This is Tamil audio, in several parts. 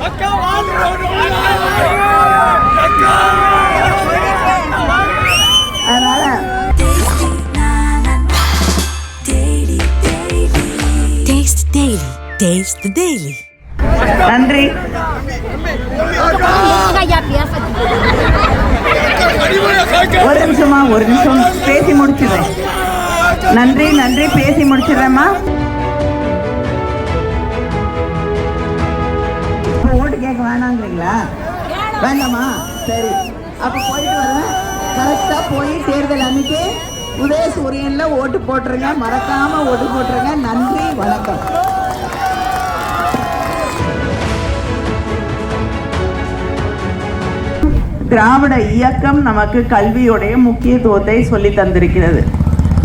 அக்கா அக்கா அதனால. Taste the Daily. நன்றி ஒரு நிமிஷமா ஒரு நிமிஷம் பேசி முடிச்சிடுறேன் நன்றி நன்றி பேசி முடிச்சிடுறேம்மா வேணாங்கிறீங்களா? வேண்டாமா? சரி. அப்போ போயிட்டு வரேன். கரெக்டாக போய் தேர்தல் அன்னைக்கு உதயசூரியன்ல ஓட்டு போட்டுருங்க. மறக்காமல் ஓட்டு போட்டுருங்க. நன்றி வணக்கம். திராவிட இயக்கம் நமக்கு கல்வியுடைய முக்கியத்துவத்தை சொல்லி தந்திருக்கிறது.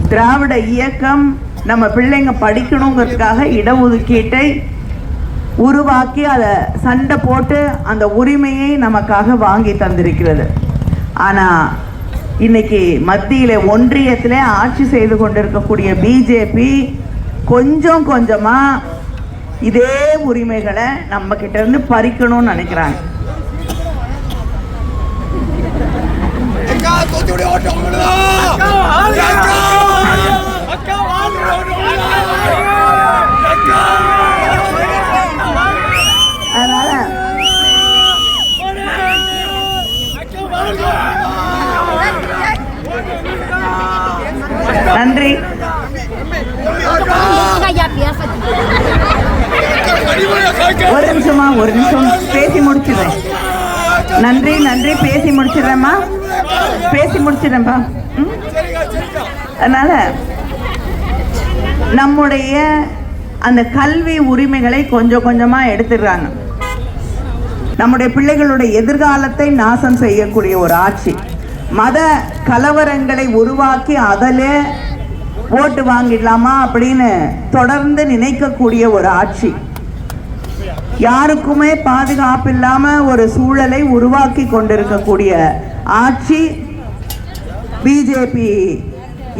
திராவிட இயக்கம் நம்ம பிள்ளைங்க படிக்கணுங்கிறதுக்காக இடஒதுக்கீட்டை உருவாக்கி அதை சண்டை போட்டு அந்த உரிமையை நமக்காக வாங்கி தந்திருக்கிறது ஆனால் இன்னைக்கு மத்தியில் ஒன்றியத்தில் ஆட்சி செய்து கொண்டிருக்கக்கூடிய பிஜேபி கொஞ்சம் கொஞ்சமாக இதே உரிமைகளை நம்ம கிட்டேருந்து பறிக்கணும்னு நினைக்கிறாங்க அக்கா தூத்துக்குடி ஓட்டம் அக்கா அதனால நன்றி. ஒரு நிமிஷமா ஒரு நிமிஷம். பேசி முடிச்சிடுறேன். நன்றி நன்றி. பேசி முடிச்சிடுறேம்மா. பேசி முடிச்சிடுறேன்ப்பா. ம்? அதனால நம்முடைய அந்த கல்வி உரிமைகளை கொஞ்சம் கொஞ்சமாக எடுத்துடுறாங்க. நம்முடைய பிள்ளைகளுடைய எதிர்காலத்தை நாசம் செய்யக்கூடிய ஒரு ஆட்சி. மத கலவரங்களை உருவாக்கி அதில் ஓட்டு வாங்கிடலாமா அப்படின்னு தொடர்ந்து நினைக்கக்கூடிய ஒரு ஆட்சி. யாருக்குமே பாதுகாப்பு இல்லாமல் ஒரு சூழலை உருவாக்கி கொண்டிருக்கக்கூடிய ஆட்சி பிஜேபி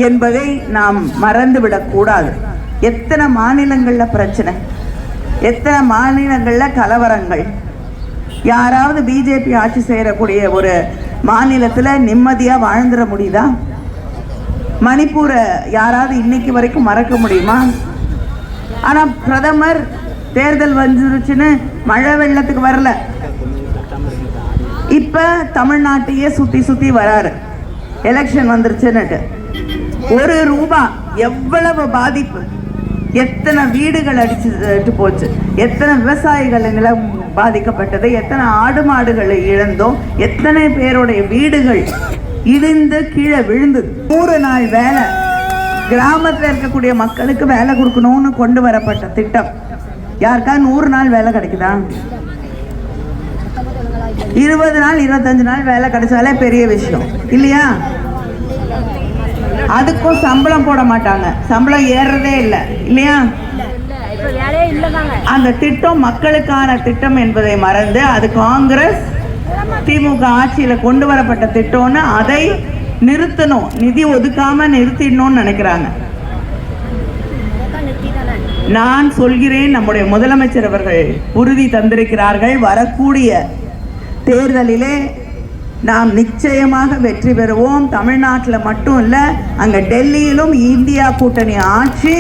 என்பதை நாம் மறந்துவிடக்கூடாது எத்தனை மாநிலங்களில் பிரச்சனை? எத்தனை மாநிலங்களில் கலவரங்கள்? யாராவது பிஜேபி ஆட்சி செய்யக்கூடிய ஒரு மாநிலத்தில் நிம்மதியாக வாழ்ந்துட முடியுதா? மணிப்பூரை யாராவது இன்னைக்கு வரைக்கும் மறக்க முடியுமா? ஆனால் பிரதமர் தேர்தல் வந்துருச்சுன்னு மழை வெள்ளத்துக்கு வரல. இப்போ தமிழ்நாட்டையே சுற்றி சுற்றி வராரு. எலெக்ஷன் வந்துருச்சுன்னுட்டு. ஒரு ரூபா எவ்வளவு பாதிப்பு? எத்தனை வீடுகள் அடிச்சுட்டு போச்சு? எத்தனை விவசாயிகள் நிலம் பாதிக்கப்பட்டது? எத்தனை ஆடு மாடுகளை இழந்தோம்? எத்தனை பேருடைய வீடுகள் இடிந்து கீழே விழுந்தது? நூறு நாள் வேலை. கிராமத்தில் இருக்கக்கூடிய மக்களுக்கு வேலை கொடுக்கணும்னு கொண்டு வரப்பட்ட திட்டம். யாருக்கா நூறு நாள் வேலை கிடைக்குதா? இருபது நாள் இருபத்தஞ்சு நாள் வேலை கிடைச்சாலே பெரிய விஷயம். இல்லையா? அதுக்கும் சம்பளம் போட மாட்டாங்க. சம்பளம் ஏறுறதே இல்லை. இல்லையா? அந்த திட்டம் மக்களுக்கான திட்டம் என்பதை மறந்து அது காங்கிரஸ் திமுக ஆட்சியில கொண்டு வரப்பட்ட திட்டம்னு அதை நிறுத்தணும். நிதி ஒதுக்காம நிறுத்திடணும்னு நினைக்கிறாங்க. நான் சொல்கிறேன் நம்முடைய முதலமைச்சர் அவர்கள் உறுதி தந்திருக்கிறார்கள். வரக்கூடிய தேர்தலிலே நாம் நிச்சயமாக வெற்றி பெறுவோம். தமிழ்நாட்டில் மட்டும் இல்லை அங்கே டெல்லியிலும் இந்தியா கூட்டணி ஆட்சி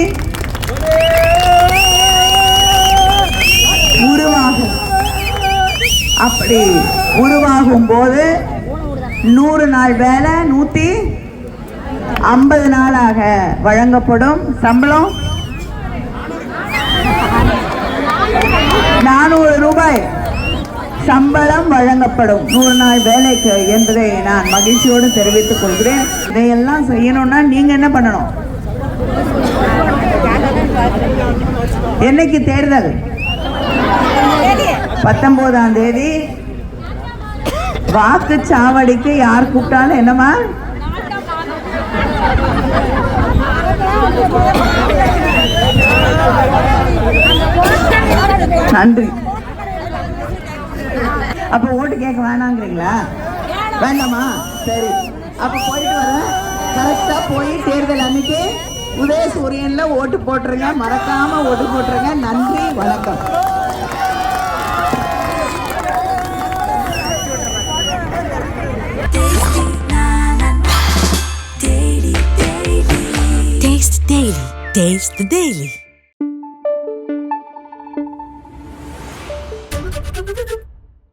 கட்சி உருவாகும் போது நூறு நாள் வேலை நூத்தி ஐம்பது நாளாக வழங்கப்படும் சம்பளம். நானூறு ரூபாய் சம்பளம் வழங்கப்படும் நூறு நாள் வேலைக்கு என்பதை நான் மகிழ்ச்சியோடு தெரிவித்துக் கொள்கிறேன். இதையெல்லாம் செய்யணும்னா நீங்க என்ன பண்ணணும்? என்னைக்கு தேர்தல்? பத்தொன்பதாம் தேதி வாக்கு சாவடிக்கு யார் கூப்பிட்டாலும் என்னமா நன்றி. அப்ப ஓட்டு கேட்க வேணாங்கிறீங்களா? வேண்டாமா? சரி. அப்ப போயிட்டு வரேன் கரெக்டா போய் தேர்தல் அன்னைக்கு உதயசூரியன்ல ஓட்டு போட்டுருங்க. மறக்காம ஓட்டு போட்டுருங்க. நன்றி வணக்கம். Taste the Daily.